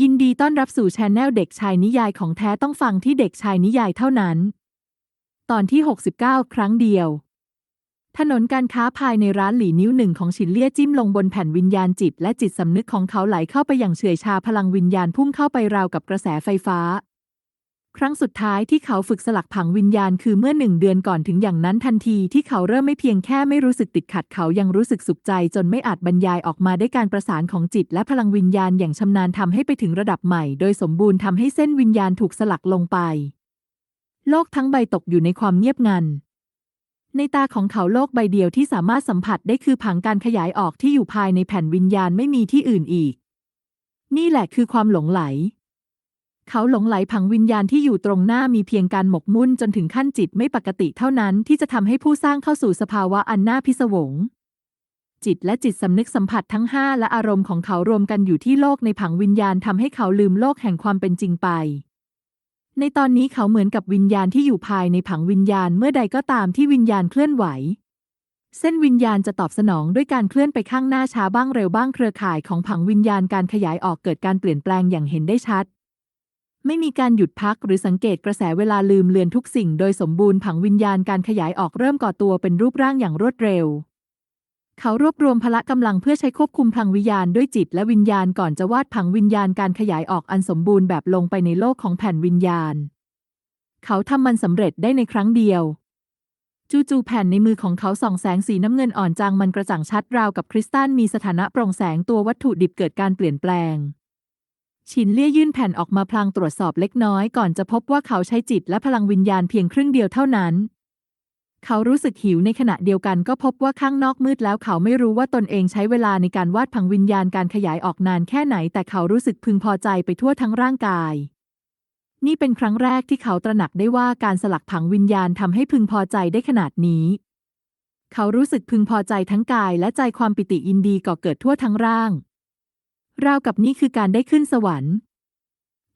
ยินดีต้อนรับสู่ชาแนลเด็กชายนิยายของแท้ต้องฟังที่เด็กชายนิยายเท่านั้น ตอนที่ 69 ครั้งเดียว ถนนการค้าภายในร้านหลี่นิ้วหนึ่งของฉินเลี่ยจิ้มลงบนแผ่นวิญญาณจิต และจิตสำนึกของเขาไหลเข้าไปอย่างเฉื่อยชาพลังวิญญาณพุ่งเข้าไปราวกับกระแสไฟฟ้า ครั้งสุดท้ายที่เขาฝึกสลักผังวิญญาณคือเมื่อหนึ่งเดือนก่อนถึงอย่างนั้นทันทีที่เขาเริ่มไม่เพียงแค่ไม่รู้สึกติดขัดเขายังรู้สึกสุขใจจนไม่อาจบรรยายออกมาได้การประสานของจิตและพลังวิญญาณอย่างชำนาญทำให้ไปถึงระดับใหม่ โดยสมบูรณ์ทำให้เส้นวิญญาณถูกสลักลงไป โลกทั้งใบตกอยู่ในความเงียบงันในตาของเขาโลกใบเดียวที่สามารถสัมผัสได้คือผังการขยายออกที่อยู่ภายในแผ่นวิญญาณไม่มีที่อื่นอีก นี่แหละคือความหลงไหล เขาหลงไหลผังวิญญาณที่อยู่ตรงหน้ามีเพียงการหมกมุ่นจนถึงขั้นจิตไม่ปกติเท่านั้นที่จะทำให้ผู้สร้างเข้าสู่สภาวะอันน่าพิศวง จิตและจิตสำนึกสัมผัสทั้งห้าและอารมณ์ของเขารวมกันอยู่ที่โลกในผังวิญญาณทำให้เขาลืมโลกแห่งความเป็นจริงไป ในตอนนี้เขาเหมือนกับวิญญาณที่อยู่ภายในผังวิญญาณเมื่อใดก็ตามที่วิญญาณเคลื่อนไหวเส้นวิญญาณจะตอบสนองด้วยการเคลื่อนไปข้างหน้าช้าบ้างเร็วบ้างเครือข่ายของผังวิญญาณการขยายออกเกิดการเปลี่ยนแปลงอย่างเห็นได้ชัด ไม่มีการหยุดพักหรือสังเกตกระแสเวลาลืมเลือนทุกสิ่งโดยสมบูรณ์ผังวิญญาณการขยายออกเริ่มก่อตัวเป็นรูปร่างอย่างรวดเร็ว เขารวบรวมพละกำลังเพื่อใช้ควบคุมพลังวิญญาณด้วยจิตและวิญญาณก่อนจะวาดผังวิญญาณการขยายออกอันสมบูรณ์แบบลงไปในโลกของแผ่นวิญญาณ เขาทำมันสำเร็จได้ในครั้งเดียวจู่ๆแผ่นในมือของเขาส่องแสงสีน้ำเงินอ่อนจางมันกระจ่างชัดราวกับคริสตัลมีสถานะโปร่งแสงตัววัตถุดิบเกิดการเปลี่ยนแปลง ชินเลี่ยยื่นแผ่นออกมาพลางตรวจสอบเล็กน้อยก่อนจะพบว่าเขาใช้จิตและพลังวิญญาณเพียงครึ่งเดียวเท่านั้น เขารู้สึกหิวในขณะเดียวกันก็พบว่าข้างนอกมืดแล้วเขาไม่รู้ว่าตนเองใช้เวลาในการวาดผังวิญญาณการขยายออกนานแค่ไหน แต่เขารู้สึกพึงพอใจไปทั่วทั้งร่างกาย นี่เป็นครั้งแรกที่เขาตระหนักได้ว่าการสลักผังวิญญาณทำให้พึงพอใจได้ขนาดนี้ เขารู้สึกพึงพอใจทั้งกายและใจความปิติยินดีก่อเกิดทั่วทั้งร่าง ราวกับนี่คือการได้ขึ้นสวรรค์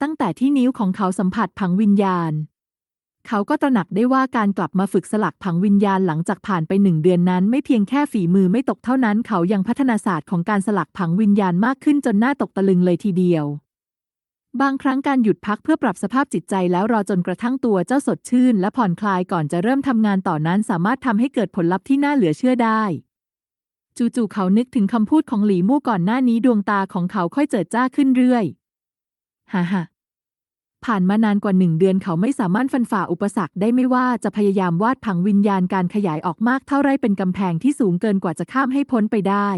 ตั้งแต่ที่นิ้วของเขาสัมผัสผังวิญญาณ เขาก็ตระหนักได้ว่าการกลับมาฝึกสลักผังวิญญาณหลังจากผ่านไปหนึ่งเดือนนั้น ไม่เพียงแค่ฝีมือไม่ตกเท่านั้น เขายังพัฒนาศาสตร์ของการสลักผังวิญญาณมากขึ้นจนน่าตกตะลึงเลยทีเดียว บางครั้งการหยุดพักเพื่อปรับสภาพจิตใจแล้วรอจนกระทั่งตัวเจ้าสดชื่น และผ่อนคลายก่อนจะเริ่มทำงานต่อนั้นสามารถทำให้เกิดผลลัพธ์ที่น่าเหลือเชื่อได้ จู่ๆเขานึกถึงคำพูดของหลีมู่ก่อนหน้านี้ดวงตาของเขาค่อยเจิดจ้าขึ้นเรื่อยฮ่าฮ่าผ่านมานานกว่าหนึ่งเดือนเขาไม่สามารถฟันฝ่าอุปสรรคได้ไม่ว่าจะพยายามวาดผังวิญญาณการขยายออกมากเท่าไรเป็นกำแพงที่สูงเกินกว่าจะข้ามให้พ้นไปได้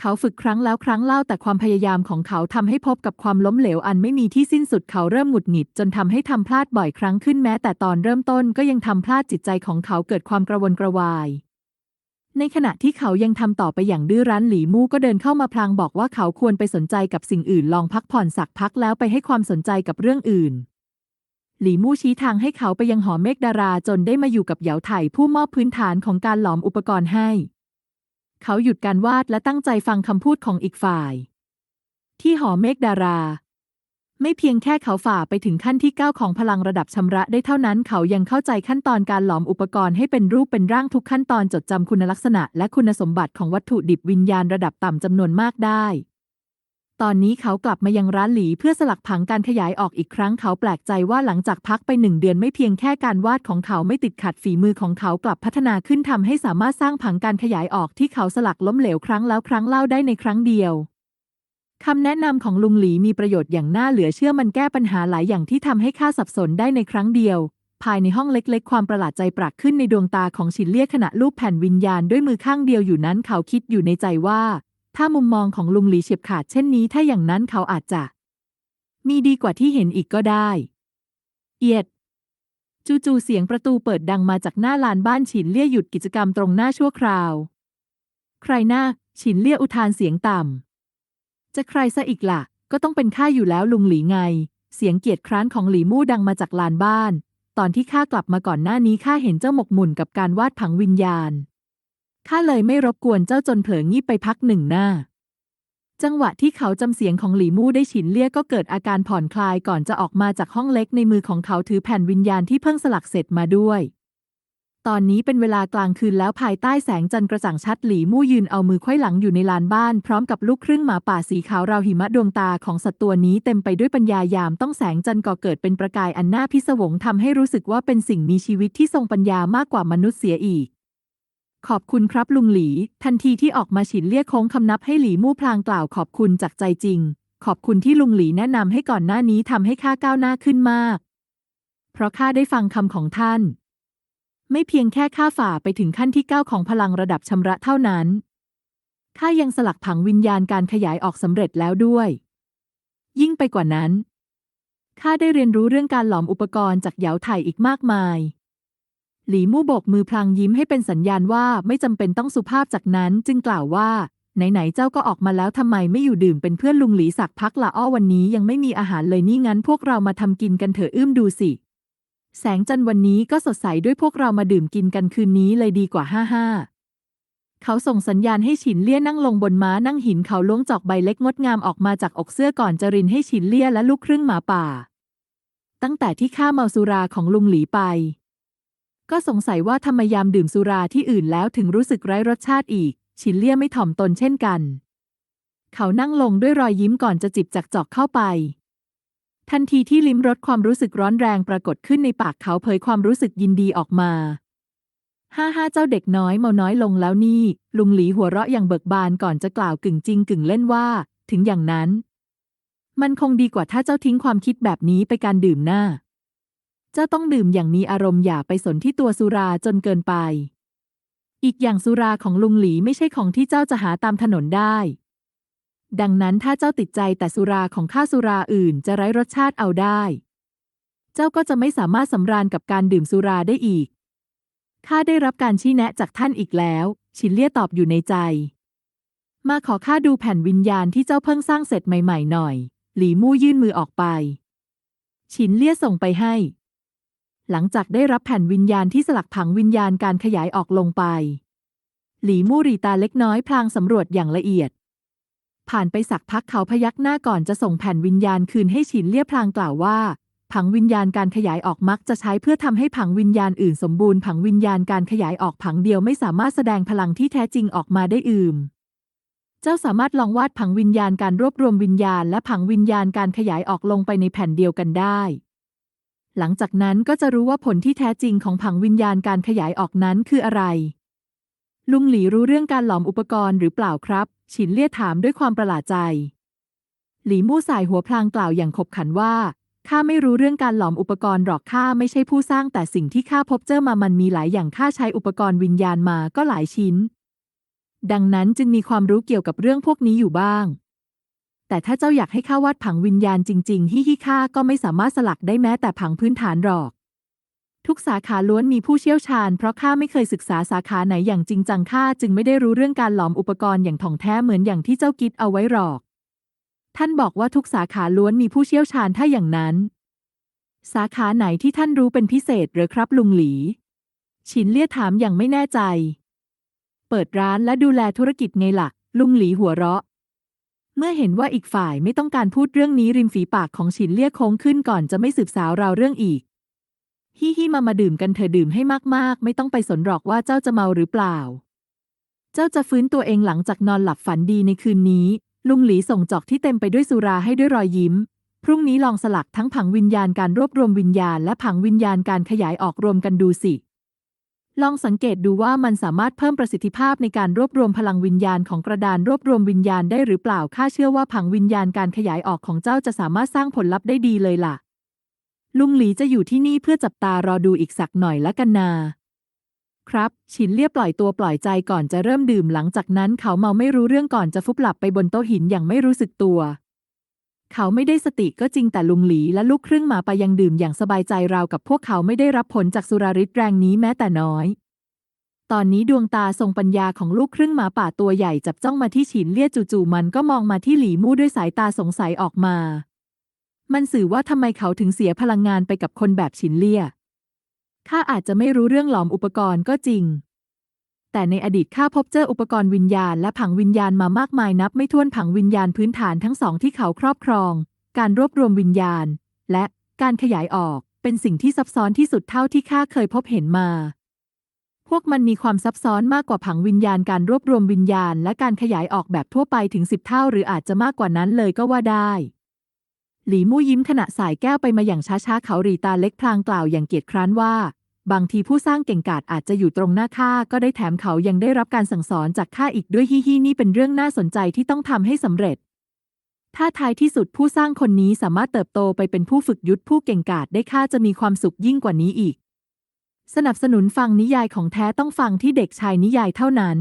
เขาฝึกครั้งแล้วครั้งเล่าแต่ความพยายามของเขาทำให้พบกับความล้มเหลวอันไม่มีที่สิ้นสุดเขาเริ่มหงุดหงิดจนทำให้ทำพลาดบ่อยครั้งขึ้นแม้แต่ตอนเริ่มต้นก็ยังทำพลาดจิตใจของเขาเกิดความกระวนกระวาย ในขณะที่เขายังทำต่อไปอย่างดื้อรั้นหลีมู่ก็เดินเข้ามาพลางบอกว่าเขาควรไปสนใจกับสิ่งอื่นลองพักผ่อนสักพักแล้วไปให้ความสนใจกับเรื่องอื่น หลีมู่ชี้ทางให้เขาไปยังหอเมฆดาราจนได้มาอยู่กับเหยาไถ่ผู้มอบพื้นฐานของการหลอมอุปกรณ์ให้ เขาหยุดการวาดและตั้งใจฟังคำพูดของอีกฝ่าย ที่หอเมฆดารา ไม่เพียงแค่เขาฝ่าไปถึงขั้นที่เก้าของพลังระดับชำระได้เท่านั้น เขายังเข้าใจขั้นตอนการหลอมอุปกรณ์ให้เป็นรูปเป็นร่างทุกขั้นตอนจดจำคุณลักษณะ และคุณสมบัติของวัตถุดิบวิญญาณระดับต่ำจำนวนมากได้ ตอนนี้เขากลับมายังร้านหลีเพื่อสลักผังการขยายออกอีกครั้ง เขาแปลกใจว่าหลังจากพักไปหนึ่งเดือนไม่เพียงแค่การวาดของเขาไม่ติดขัดฝีมือของเขากลับพัฒนาขึ้นทำให้สามารถสร้างผังการขยายออกที่เขาสลักล้มเหลวครั้งแล้วครั้งเล่าได้ในครั้งเดียว คำแนะนำของลุงหลีมีประโยชน์อย่างน่าเหลือเชื่อมันแก้ปัญหาหลายอย่างที่ทำให้ข้าสับสนได้ในครั้งเดียว ภายในห้องเล็กๆ ความประหลาดใจปรากขึ้นในดวงตาของชินเลี่ยขณะลูบแผ่นวิญญาณด้วยมือข้างเดียวอยู่นั้นเขาคิดอยู่ในใจว่า ถ้ามุมมองของลุงหลีเฉียบขาดเช่นนี้ ถ้าอย่างนั้นเขาอาจจะ มีดีกว่าที่เห็นอีกก็ได้ เอียดจู่ๆเสียงประตูเปิดดังมาจากหน้าลานบ้านฉินเลี่ยหยุดกิจกรรมตรงหน้าชั่วคราว ใครหน้าฉินเลี่ยอุทานเสียงต่ำ จะใครซะอีกละ่ะ ก็ต้องเป็นข้าอยู่แล้วลุงหลีไง เสียงเกียดคร้านของหลีมู่ดังมาจากลานบ้าน ตอนที่ข้ากลับมาก่อนหน้านี้ข้าเห็นเจ้าหมกหมุ่นกับการวาดผังวิญญาณข้าเลยไม่รบกวนเจ้าจนเผลองีบไปพักหนึ่งหน้า จังหวะที่เขาจำเสียงของหลีมู่ได้ฉินเลี่ยก็เกิดอาการผ่อนคลายก่อนจะออกมาจากห้องเล็กในมือของเขาถือแผ่นวิญญาณที่เพิ่งสลักเสร็จมาด้วย ตอนนี้เป็นเวลากลางคืนแล้วภายใต้แสงจันทร์กระจ่างชัดหลีมู่ยืนเอามือไขว้หลังอยู่ในลานบ้าน พร้อมกับลูกครึ่งหมาป่าสีขาวราวหิมะดวงตาของสัตว์ตัวนี้เต็มไปด้วยปัญญายามต้องแสงจันทร์ก่อเกิดเป็นประกายอันน่าพิศวงทำให้รู้สึกว่าเป็นสิ่งมีชีวิตที่ทรงปัญญามากกว่ามนุษย์เสียอีก ขอบคุณครับลุงหลี ทันทีที่ออกมาฉินเรียกโค้งคำนับให้หลีมู่พลางกล่าวขอบคุณจากใจจริง ขอบคุณที่ลุงหลีแนะนำให้ก่อนหน้านี้ทำให้ข้าก้าวหน้าขึ้นมาก เพราะข้าได้ฟังคำของท่าน ไม่เพียงแค่ข้าฝ่าไปถึงขั้นที่เก้าของพลังระดับชำระเท่านั้นข้ายังสลักผังวิญญาณการขยายออกสำเร็จแล้วด้วย ยิ่งไปกว่านั้นข้าได้เรียนรู้เรื่องการหลอมอุปกรณ์จากเหยาไถ่อีกมากมาย หลีมู่โบกมือพลางยิ้มให้เป็นสัญญาณว่าไม่จำเป็นต้องสุภาพจากนั้นจึงกล่าวว่า ไหน ๆ เจ้าก็ออกมาแล้วทำไมไม่อยู่ดื่มเป็นเพื่อนลุงหลีสักพักละอ้อวันนี้ยังไม่มีอาหารเลยนี่งั้นพวกเรามาทำกินกันเถอะอื้มดูสิ แสงจันทร์วันนี้ก็สดใสด้วยพวกเรามาดื่มกินกันคืนนี้เลยดีกว่าห้าห้าเขาส่งสัญญาณให้ฉินเลี่ยนั่งลงบนม้านั่งหินเขาล้วงจอกใบเล็กงดงามออกมาจากอกเสื้อก่อนจะรินให้ฉินเลี่ยและลูกครึ่งหมาป่า ตั้งแต่ที่ข้าเมาสุราของลุงหลีไป ก็สงสัยว่าทำไมยามดื่มสุราที่อื่นแล้วถึงรู้สึกไร้รสชาติอีก ฉินเลี่ยไม่ถ่อมตนเช่นกัน เขานั่งลงด้วยรอยยิ้มก่อนจะจิบจากจอกเข้าไป ทันทีที่ลิ้มรสความรู้สึกร้อนแรงปรากฏขึ้นในปากเขาเผยความรู้สึกยินดีออกมาห้าห้าเจ้าเด็กน้อยเมาน้อยลงแล้วนี่ ลุงหลีหัวเราะอย่างเบิกบานก่อนจะกล่าวกึ่งจริงกึ่งเล่นว่า ถึงอย่างนั้น มันคงดีกว่าถ้าเจ้าทิ้งความคิดแบบนี้ไปการดื่มหน้า เจ้าต้องดื่มอย่างมีอารมณ์อย่าไปสนที่ตัวสุราจนเกินไป อีกอย่างสุราของลุงหลีไม่ใช่ของที่เจ้าจะหาตามถนนได้ ดังนั้นถ้าเจ้าติดใจแต่สุราของข้าสุราอื่นจะไร้รสชาติเอาได้ เจ้าก็จะไม่สามารถสำราญกับการดื่มสุราได้อีก ข้าได้รับการชี้แนะจากท่านอีกแล้ว ชินเลี่ยตอบอยู่ในใจ มาขอข้าดูแผ่นวิญญาณที่เจ้าเพิ่งสร้างเสร็จใหม่ๆหน่อย หลีมู่ยื่นมือออกไป ชินเลี่ยส่งไปให้ หลังจากได้รับแผ่นวิญญาณที่สลักผังวิญญาณการขยายออกลงไป หลีมู่รีตาเล็กน้อยพลางสำรวจอย่างละเอียด ผ่านไปสักพักเขาพยักหน้าก่อนจะส่งแผ่นวิญญาณคืนให้ฉินเลี่ยพลางกล่าวว่า ผังวิญญาณการขยายออกมักจะใช้เพื่อทำให้ผังวิญญาณอื่นสมบูรณ์ผังวิญญาณการขยายออกผังเดียวไม่สามารถแสดงพลังที่แท้จริงออกมาได้อื่มเจ้าสามารถลองวาดผังวิญญาณการรวบรวมวิญญาณและผังวิญญาณการขยายออกลงไปในแผ่นเดียวกันได้ หลังจากนั้นก็จะรู้ว่าผลที่แท้จริงของผังวิญญาณการขยายออกนั้นคืออะไร ลุงหลีรู้เรื่องการหลอมอุปกรณ์หรือเปล่าครับ ฉินเลี่ยถามด้วยความประหลาดใจ หลีมู่สายหัวพลางกล่าวอย่างขบขันว่าข้าไม่รู้เรื่องการหลอมอุปกรณ์หรอกข้าไม่ใช่ผู้สร้างแต่สิ่งที่ข้าพบเจอมามันมีหลายอย่างข้าใช้อุปกรณ์วิญญาณมาก็หลายชิ้น ดังนั้นจึงมีความรู้เกี่ยวกับเรื่องพวกนี้อยู่บ้าง แต่ถ้าเจ้าอยากให้ข้าวาดผังวิญญาณจริง ๆ ฮิฮิข้าก็ไม่สามารถสลักได้แม้แต่ผังพื้นฐานหรอก ทุกสาขาล้วนมีผู้เชี่ยวชาญ เพราะข้าไม่เคยศึกษาสาขาไหนอย่างจริงจังข้าจึงไม่ได้รู้เรื่องการหลอมอุปกรณ์อย่างถ่องแท้เหมือนอย่างที่เจ้ากิดเอาไว้หรอก ท่านบอกว่าทุกสาขาล้วนมีผู้เชี่ยวชาญถ้าอย่างนั้น สาขาไหนที่ท่านรู้เป็นพิเศษหรือครับลุงหลี ฉินเลี่ยถามอย่างไม่แน่ใจ เปิดร้านและดูแลธุรกิจไงล่ะลุงหลีหัวเราะ เมื่อเห็นว่าอีกฝ่ายไม่ต้องการพูดเรื่องนี้ริมฝีปากของฉินเลี่ยโค้งขึ้นก่อนจะไม่สืบสาวราวเรื่องอีก ฮิฮิมามาดื่มกันเถอดื่มให้มากๆ ไม่ต้องไปสนหรอกว่าเจ้าจะเมาหรือเปล่า เจ้าจะฟื้นตัวเองหลังจากนอนหลับฝันดีในคืนนี้ ลุงหลีส่งจอกที่เต็มไปด้วยสุราให้ด้วยรอยยิ้ม พรุ่งนี้ลองสลักทั้งผังวิญญาณการรวบรวมวิญญาณและผังวิญญาณการขยายออกรวมกันดูสิ ลองสังเกตดูว่ามันสามารถเพิ่มประสิทธิภาพในการรวบรวมพลังวิญญาณของกระดานรวบรวมวิญญาณได้หรือเปล่าข้าเชื่อว่าผังวิญญาณการขยายออกของเจ้าจะสามารถสร้างผลลัพธ์ได้ดีเลยล่ะ ลุงหลีจะอยู่ที่นี่เพื่อจับตารอดูอีกสักหน่อยละกันนา ครับ ฉินเลี่ยปล่อยตัวปล่อยใจก่อนจะเริ่มดื่มหลังจากนั้นเขาเมาไม่รู้เรื่องก่อนจะฟุบหลับไปบนโต๊ะหินอย่างไม่รู้สึกตัว เขาไม่ได้สติก็จริงแต่ลุงหลีและลูกครึ่งหมาไปายังดื่มอย่างสบายใจราวกับพวกเขาไม่ได้รับผลจากสุราฤทธิ์แรงนี้แม้แต่น้อย ตอนนี้ดวงตาทรงปัญญาของลูกครึ่งหมาป่าตัวใหญ่จับจ้องมาที่ฉินเลี่ยจู่ๆมันก็มองมาที่หลีมู่ด้วยสายตาสงสัยออกมา มันสื่อว่าทำไมเขาถึงเสียพลังงานไปกับคนแบบฉินเลี่ย ข้าอาจจะไม่รู้เรื่องหลอมอุปกรณ์ก็จริง แต่ในอดีตข้าพบเจออุปกรณ์วิญญาณและผังวิญญาณมามากมายนับไม่ถ้วนผังวิญญาณพื้นฐานทั้งสองที่เขาครอบครอง การรวบรวมวิญญาณ และการขยายออกเป็นสิ่งที่ซับซ้อนที่สุดเท่าที่ข้าเคยพบเห็นมา พวกมันมีความซับซ้อนมากกว่าผังวิญญาณการรวบรวมวิญญาณ และการขยายออกแบบทั่วไปถึงสิบเท่า หรืออาจจะมากกว่านั้นเลยก็ว่าได้ หลีมู่ยิ้มขณะสายแก้วไปมาอย่างช้าๆ เขาหรีตาเล็กพลางกล่าวอย่างเกียจคร้านว่า บางทีผู้สร้างเก่งกาจอาจจะอยู่ตรงหน้าข้าก็ได้แถมเขายังได้รับการสั่งสอนจากข้าอีกด้วยฮิฮินี่เป็นเรื่องน่าสนใจที่ต้องทำให้สำเร็จ ถ้าท้ายที่สุดผู้สร้างคนนี้สามารถเติบโตไปเป็นผู้ฝึกยุทธผู้เก่งกาจได้ข้าจะมีความสุขยิ่งกว่านี้อีก สนับสนุนฟังนิยายของแท้ต้องฟังที่เด็กชายนิยายเท่านั้น